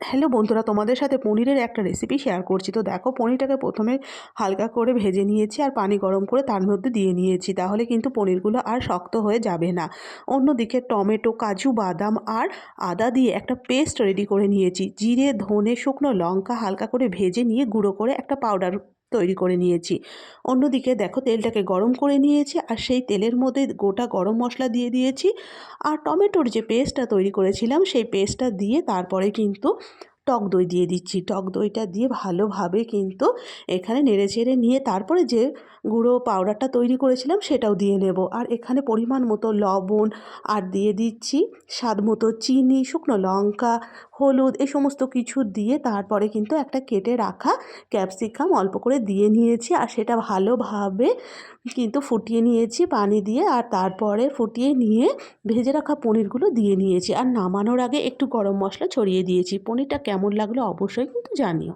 Hello বন্ধুরা, তোমাদের সাথে পনিরের একটা রেসিপি শেয়ার করছি। তো দেখো, পনিরটাকে প্রথমে হালকা করে ভেজে নিয়েছি আর পানি গরম করে তার মধ্যে দিয়ে নিয়েছি। তাহলে কিন্তু পনিরগুলো আর শক্ত হয়ে যাবে না। অন্যদিকে টমেটো, কাজু, বাদাম আর আদা দিয়ে একটা পেস্ট রেডি করে নিয়েছি। জিরে, ধনে, শুকনো লঙ্কা হালকা করে ভেজে নিয়ে গুঁড়ো করে একটা পাউডার তৈরি করে নিয়েছি। অন্যদিকে দেখো তেলটাকে গরম করে নিয়েছি আর সেই তেলের মধ্যে গোটা গরম মশলা দিয়ে দিয়েছি। আর টমেটোর যে পেস্টটা তৈরি করেছিলাম সেই পেস্টটা দিয়ে তারপরে কিন্তু টক দই দিয়ে দিচ্ছি। টক দইটা দিয়ে ভালোভাবে কিন্তু এখানে নেড়ে চেড়ে নিয়ে তারপরে যে গুঁড়ো পাউডারটা তৈরি করেছিলাম সেটাও দিয়ে নেব। আর এখানে পরিমাণ মতো লবণ আর দিয়ে দিচ্ছি স্বাদ মতো চিনি, শুকনো লঙ্কা, হলুদ এই সমস্ত কিছু দিয়ে তারপরে কিন্তু একটা কেটে রাখা ক্যাপসিকাম অল্প করে দিয়ে নিয়েছি। আর সেটা ভালোভাবে কিন্তু ফুটিয়ে নিয়েছি পানি দিয়ে। আর তারপরে ফুটিয়ে নিয়ে ভেজে রাখা পনিরগুলো দিয়ে নিয়েছি। আর নামানোর আগে একটু গরম মশলা ছড়িয়ে দিয়েছি। পনিরটা কেমন লাগল অবশ্যই কিন্তু জানিও।